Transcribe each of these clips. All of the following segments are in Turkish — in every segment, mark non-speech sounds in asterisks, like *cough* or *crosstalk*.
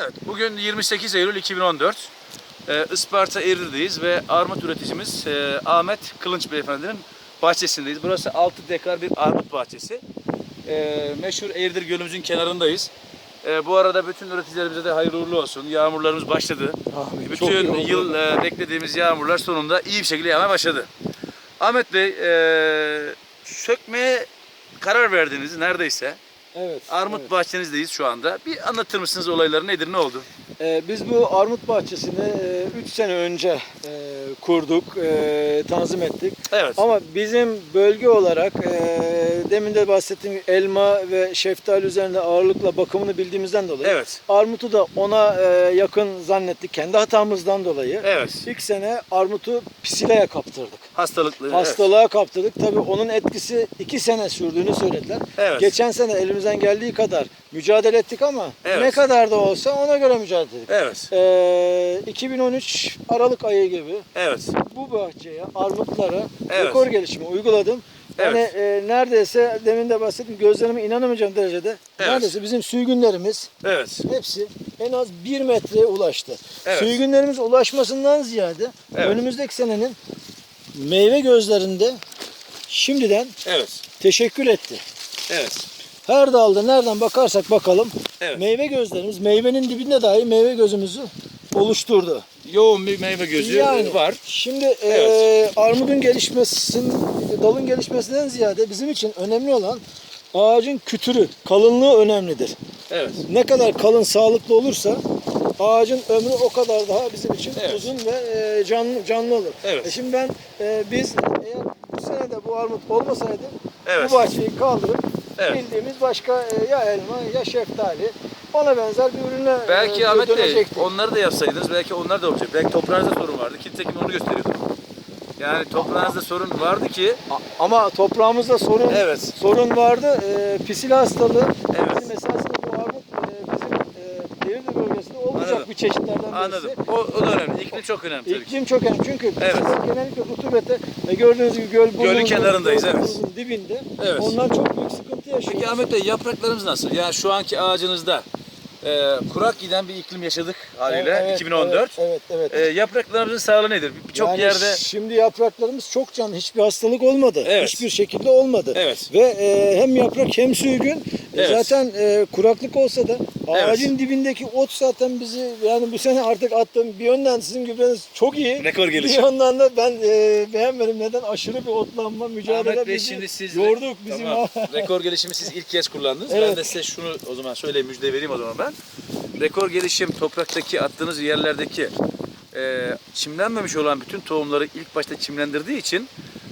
Evet, bugün 28 Eylül 2014. Ee, Isparta Eğri'deyiz ve armut üreticimiz e, Ahmet Kılınç Beyefendi'nin bahçesindeyiz. Burası 6 dekar bir armut bahçesi. Ee, meşhur Eğridir Gölümüzün kenarındayız. Ee, bu arada bütün üreticilerimize de hayırlı uğurlu olsun. Yağmurlarımız başladı. Amin. Bütün yıl e, beklediğimiz yağmurlar sonunda iyi bir şekilde yağmaya başladı. Ahmet Bey, e, sökmeye karar verdiniz neredeyse. Evet. Armut evet. bahçenizdeyiz şu anda. Bir anlatır mısınız olayları nedir, ne oldu? Ee, biz bu armut bahçesini 3 sene önce e, kurduk, e, tanzim ettik. Evet. Ama bizim bölge olarak e, demin de bahsettiğim gibi elma ve şeftali üzerinde ağırlıkla bakımını bildiğimizden dolayı Evet. armutu da ona e, yakın zannettik kendi hatamızdan dolayı. Evet. İlk sene armutu pisilaya kaptırdık. Hastalıklı. Hastalığa kaptırdık. Tabii onun etkisi iki sene sürdüğünü söylediler. Evet. Geçen sene elimizden geldiği kadar mücadele ettik ama Evet. ne kadar da olsa ona göre mücadele ettik. Evet. Ee, 2013 Aralık ayı gibi Evet. bu bahçeye, armutlara Evet. rekor gelişimi uyguladım. Yani e, neredeyse demin de bahsettim gözlerime inanamayacağım derecede. Evet. Neredeyse bizim sürgünlerimiz Evet. hepsi en az bir metreye ulaştı. Evet. Sürgünlerimiz ulaşmasından ziyade Evet. önümüzdeki senenin meyve gözlerinde şimdiden Evet. teşekkür etti. Evet. Her dalda nereden bakarsak bakalım Evet. meyve gözlerimiz meyvenin dibinde dahi meyve gözümüzü oluşturdu. Yoğun bir meyve gözü Yani var. Şimdi e, Evet. armudun gelişmesinin, dalın gelişmesinden ziyade bizim için önemli olan ağacın kütürü, kalınlığı önemlidir. Evet. Ne kadar kalın, sağlıklı olursa ağacın ömrü o kadar daha bizim için Evet. uzun ve e, canlı canlı olur. Evet. E şimdi ben e, biz eğer bu sene de bu armut olmasaydı Evet. bu bahçeyi kaldırıp Evet. bildiğimiz başka e, ya elma ya şeftali ona benzer bir ürüne Belki e, Ahmet Bey dönecektik. onları da yapsaydınız belki onlar da olacak. Belki toprağınızda sorun vardı. Nitekim onu gösteriyordu. Yani toprağınızda sorun vardı ki A- Ama toprağımızda sorun Evet. sorun vardı. E, pisil hastalığı Evet. bizim esasında bu armut e, bizim e, Eğirdir bölgesinde Anladım. bir çeşitlerden anladım. birisi. O, o da önemli. İklim çok önemli tabii ki. İklim çok önemli çünkü Evet. pisiller genellikle rutubete ve gördüğünüz gibi göl burnumuzun- kenarındayız, evet. dibinde. Evet. Onlar çok büyük sıkıntı yaşıyor. Peki Ahmet Bey yapraklarımız nasıl? Yani şu anki ağacınızda e, kurak giden bir iklim yaşadık haliyle 2014. Evet, evet. E, evet. yapraklarımızın sağlığı nedir? Birçok Yani yerde şimdi yapraklarımız çok canlı. Hiçbir hastalık olmadı. Evet. Hiçbir şekilde olmadı. Evet. Ve e, hem yaprak hem sürgün. E, Evet. zaten e, kuraklık olsa da Evet. ağacın dibindeki ot zaten bizi yani bu sene artık attığım bir yönden sizin gübreniz çok iyi. Rekor Bir gelişim. yandan da ben e, beğenmedim. Neden? Aşırı bir otlanma mücadele Ahmet Bey bizi şimdi siz yorduk bizim. Tamam. *laughs* Rekor gelişimi siz ilk kez kullandınız. Ben Evet. de size şunu o zaman söyleyeyim müjde vereyim o zaman ben. Rekor gelişim topraktaki attığınız yerlerdeki e, çimlenmemiş olan bütün tohumları ilk başta çimlendirdiği için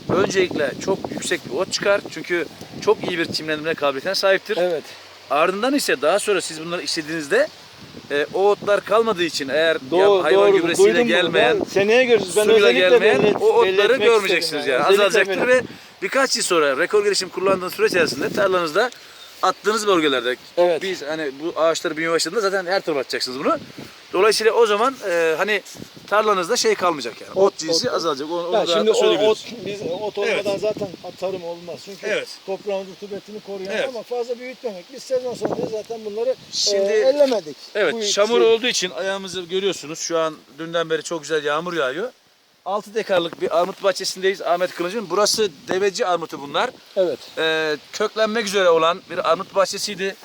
öncelikle çok yüksek bir ot çıkar. Çünkü çok iyi bir çimlendirme kabiliyetine sahiptir. Evet. Ardından ise daha sonra siz bunları işlediğinizde e, o otlar kalmadığı için eğer Doğru, ya hayvan doğru. gübresiyle Duydum bunu. gelmeyen Ben seneye görürüz. Ben suyla özellikle gelmeyen belli- o belli otları etmek görmeyeceksiniz istedim yani. Özellikle Azalacaktır belli- ve birkaç yıl sonra rekor gelişim kullandığınız süre içerisinde tarlanızda attığınız bölgelerde Evet. biz hani bu ağaçları büyümeye başladığında zaten her tarafa atacaksınız bunu. Dolayısıyla o zaman e, hani tarlanızda şey kalmayacak yani. Ot, Ot, cinsi ot. azalacak. Onu, Ya şimdi o ot, biz ot olmadan Evet. zaten tarım olmaz. Çünkü Evet. toprağın rutubetini koruyan Evet. ama fazla büyütmemek. Biz sezon sonunda zaten bunları Şimdi- e, ellemedik. Evet, Bu çamur şey- olduğu için ayağımızı görüyorsunuz. Şu an dünden beri çok güzel yağmur yağıyor. 6 dekarlık bir armut bahçesindeyiz Ahmet Kılıç'ın. Burası deveci armutu bunlar. Evet. Ee, köklenmek üzere olan bir armut bahçesiydi.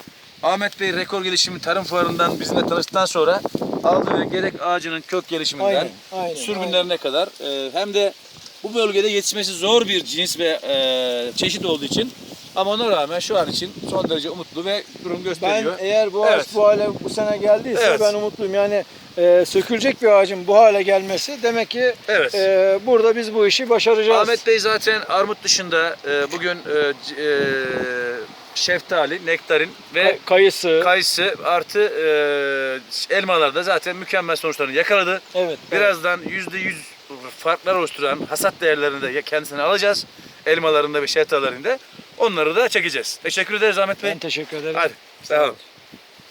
Ahmet Bey rekor gelişimi tarım fuarından bizimle tanıştıktan sonra aldığı gerek ağacının kök gelişiminden Aynen, aynen, sürgünlerine kadar e, hem de bu bölgede yetişmesi zor bir cins ve e, çeşit olduğu için ama ona rağmen şu an için son derece umutlu ve durum Ben gösteriyor. eğer bu ağaç Evet. bu hale bu sene geldiyse Evet. ben umutluyum. Yani e, sökülecek bir ağacın bu hale gelmesi demek ki Evet. e, burada biz bu işi başaracağız. Ahmet Bey zaten armut dışında e, bugün e, e, şeftali, nektarin ve Kay- kayısı. kayısı artı e, elmalarda zaten mükemmel sonuçlarını yakaladı. evet. Birazdan yüzde yüz farklar oluşturan hasat değerlerini de kendisine alacağız. Elmalarında ve şeftalilerinde. Onları da çekeceğiz. Teşekkür ederiz Ahmet Bey. Ben teşekkür ederim. Hadi sağ olun.